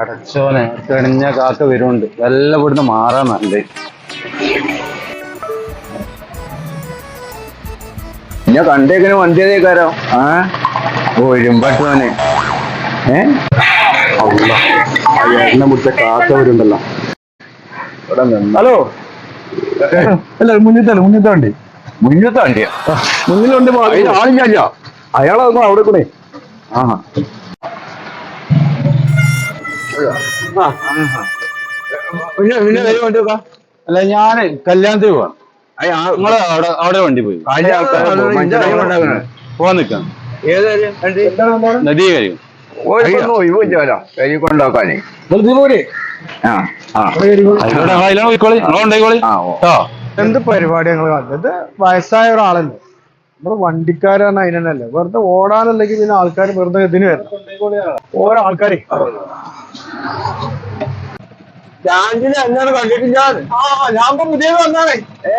അടച്ചോനെ തെളിഞ്ഞ കാക്ക വരുന്നുണ്ട്. എല്ലാം ഇവിടുന്ന് മാറാൻ നല്ല ഞാൻ കണ്ടേക്കിന് വണ്ടിയതേക്കാരോ ആ? ഓ ഇരുമ്പട്ടോനെ ഏ? എണ്ണ മുറ്റ കാക്ക വരുന്നുണ്ടല്ലോ. ഹലോ. അല്ല വണ്ടി. മുന്നത്തെ വണ്ടിയാ? മുന്നിലുണ്ട് ആളില്ല അയാളൊന്നും അവിടെ കൂടെ. ആ. പിന്നെ പിന്നെ വരും വണ്ടി വെക്കാം അല്ല ഞാൻ കല്യാണത്തിന് പോവാം. നിങ്ങൾ അവിടെ അവിടെ വണ്ടി പോയി. പോവാൻ നിക്കാം നദീ കഴിയും കൊണ്ടാക്കാനേ എന്ത് പരിപാടി ഞങ്ങൾ വയസ്സായ ഒരാളല്ലേ? നമ്മൾ വണ്ടിക്കാരാണ് അതിനല്ലേ വെറുതെ ഓടാനല്ലെങ്കിൽ പിന്നെ ആൾക്കാർ വെറുതെ ഇതിന് വരണം ഓരോ ആൾക്കാരെ. സ്റ്റാൻഡിൽ എന്നാണ് കണ്ടിട്ടില്ല. ആ ഞാൻ ഇപ്പൊ പുതിയത് വന്നാണേ ഏ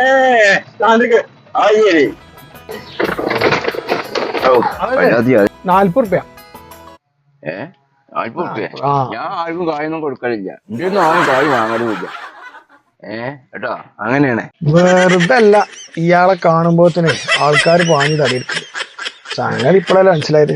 സ്റ്റാൻഡിക്ക് ആ ശരി ഓ പരാതി നാല്പത് റുപ്യ. ഏ നാൽപ്പത് റുപ്യ? ആ. ഞാൻ ആർക്കും കായൊന്നും കൊടുക്കലില്ല. എന്റെ ഒന്നും ആരും കായ് വാങ്ങലുമില്ല. ഏ കേട്ടോ? അങ്ങനെയാണ്. വെറുതെ അല്ല ഇയാളെ കാണുമ്പോ തന്നെ ആൾക്കാർ പാഞ്ഞു തടിയെടുക്കും. സംഗതി ഇപ്പോഴല്ലേ മനസ്സിലായത്?